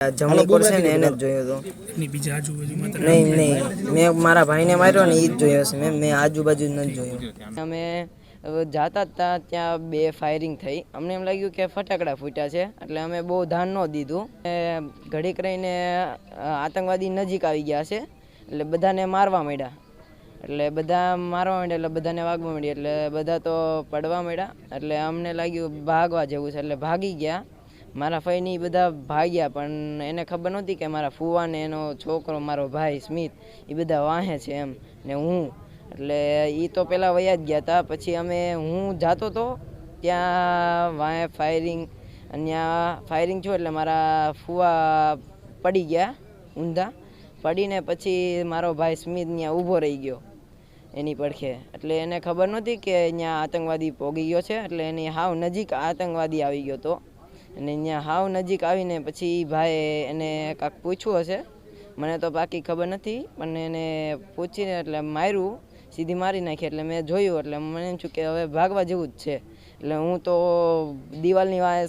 જમણી કોર ને એને જ જોયો હતો નહીં નહીં. મેં મારા ભાઈને માર્યો ને એ જ જોયો છે મેં મેં આજુબાજુ નથી જોયો. અમે જાતા હતા ત્યાં બે ફાયરિંગ થઈ. અમને એમ લાગ્યું કે ફટાકડા ફૂટ્યા છે એટલે અમે બહુ ધ્યાન ન દીધું. એ ઘડીક રહીને આતંકવાદી નજીક આવી ગયા છે એટલે બધાને મારવા માંડ્યા. એટલે બધા મારવા માંડ્યા એટલે બધાને વાગવા માંડ્યા. એટલે બધા તો પડવા માંડ્યા. એટલે અમને લાગ્યું ભાગવા જેવું છે એટલે ભાગી ગયા. મારા ફઈની બધા ભાગ્યા, પણ એને ખબર નહોતી કે મારા ફુવાને એનો છોકરો, મારો ભાઈ સ્મિત એ બધા વાહે છે એમ, ને હું. એટલે એ તો પહેલાં વયા જ ગયા હતા પછી અમે હું જાતો તો ત્યાં વાંહે ફાયરિંગ ત્યાં ફાયરિંગ છો એટલે મારા ફુવા પડી ગયા, ઊંધા. પડીને પછી મારો ભાઈ સ્મિત ત્યાં ઊભો રહી ગયો, એની પડખે. એટલે એને ખબર નહોતી કે અહીંયા આતંકવાદી પોગી ગયો છે, એટલે એની હાવ નજીક આતંકવાદી આવી ગયો હતો અને અહીંયા હાવ નજીક આવીને પછી ભાઈ એને કાંક પૂછ્યું હશે. મને તો બાકી ખબર નથી, પણ એને પૂછીને એટલે માર્યું, સીધી મારી નાખી એટલે મેં જોયું, એટલે મને એમ છું કે હવે ભાગવા જેવું જ છે. એટલે હું તો દિવાલની વાંહે